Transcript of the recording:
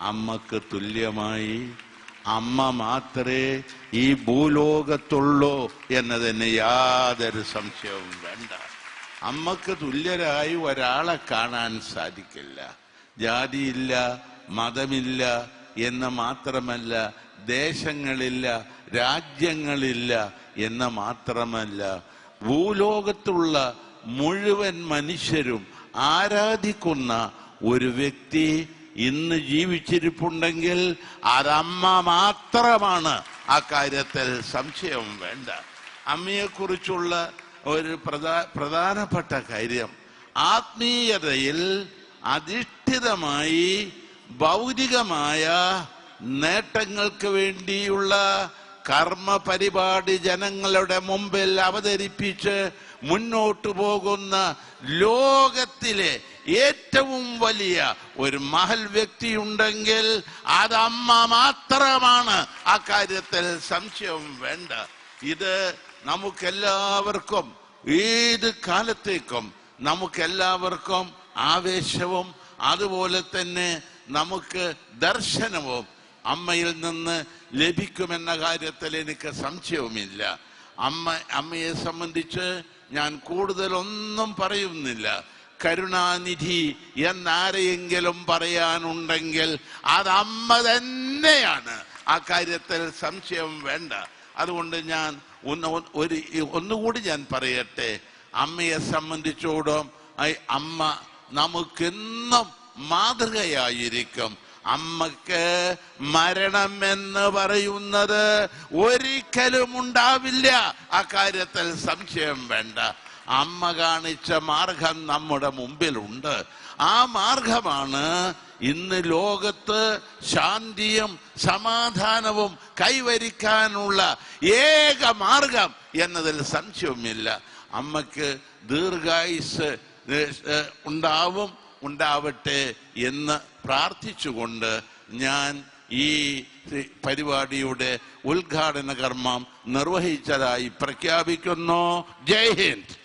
അമ്മയ്ക്ക് തുല്യമായി അമ്മ മാത്രമേ ഈ ഭൂലോകത്തുള്ളൂ എന്നതിന് യാതൊരു സംശയവും വേണ്ട. അമ്മയ്ക്ക് തുല്യരായി ഒരാളെ കാണാൻ സാധിക്കില്ല. ജാതിയില്ല മതമില്ല എന്ന് മാത്രമല്ല ദേശങ്ങളില്ല രാജ്യങ്ങളില്ല എന്ന് മാത്രമല്ല ഭൂലോകത്തുള്ള മുഴുവൻ മനുഷ്യരും ആരാധിക്കുന്ന ഒരു വ്യക്തി ഇന്ന് ജീവിച്ചിരിപ്പുണ്ടെങ്കിൽ അതമ്മ മാത്രമാണ് ആ കാര്യത്തിൽ സംശയം വേണ്ട. അമ്മയെക്കുറിച്ചുള്ള ഒരു പ്രധാ പ്രധാനപ്പെട്ട കാര്യം ആത്മീയതയിൽ അധിഷ്ഠിതമായി ഭൗതികമായ നേട്ടങ്ങൾക്ക് വേണ്ടിയുള്ള കർമ്മ പരിപാടി ജനങ്ങളുടെ മുമ്പിൽ അവതരിപ്പിച്ച് മുന്നോട്ടു പോകുന്ന ലോകത്തിലെ ഏറ്റവും വലിയ ഒരു മഹൽ വ്യക്തിയുണ്ടെങ്കിൽ അത് അമ്മ മാത്രമാണ്. ആ കാര്യത്തിൽ സംശയം വേണ്ട. ഇത് നമുക്കെല്ലാവർക്കും ഏത് കാലത്തേക്കും നമുക്കെല്ലാവർക്കും ആവേശവും അതുപോലെ തന്നെ നമുക്ക് ദർശനവും അമ്മയിൽ നിന്ന് ലഭിക്കുമെന്ന കാര്യത്തിൽ എനിക്ക് സംശയവുമില്ല. അമ്മ അമ്മയെ സംബന്ധിച്ച് ഞാൻ കൂടുതലൊന്നും പറയുന്നില്ല. കരുണാനിധി എന്നാരെയെങ്കിലും പറയാനുണ്ടെങ്കിൽ അത് അമ്മ തന്നെയാണ്. ആ കാര്യത്തിൽ സംശയം വേണ്ട. അതുകൊണ്ട് ഞാൻ ഒന്ന് ഒരു ഒന്നുകൂടി ഞാൻ പറയട്ടെ. അമ്മയെ സംബന്ധിച്ചോടും അമ്മ നമുക്കെന്നും മാതൃകയായിരിക്കും. അമ്മയ്ക്ക് മരണം എന്ന് പറയുന്നത് ഒരിക്കലും ഉണ്ടാവില്ല. ആ കാര്യത്തിൽ സംശയം വേണ്ട. അമ്മ കാണിച്ച മാർഗം നമ്മുടെ മുമ്പിലുണ്ട്. ആ മാർഗമാണ് ഇന്ന് ലോകത്ത് ശാന്തിയും സമാധാനവും കൈവരിക്കാനുള്ള ഏക മാർഗം എന്നതിൽ സംശയവുമില്ല. അമ്മയ്ക്ക് ദീർഘായുസ് ഉണ്ടാവും. ഉണ്ടാവട്ടെ എന്ന് പ്രാർത്ഥിച്ചുകൊണ്ട് ഞാൻ ഈ പരിപാടിയുടെ ഉദ്ഘാടന കർമ്മം നിർവഹിച്ചതായി പ്രഖ്യാപിക്കുന്നു. ജയ് ഹിന്ദ്.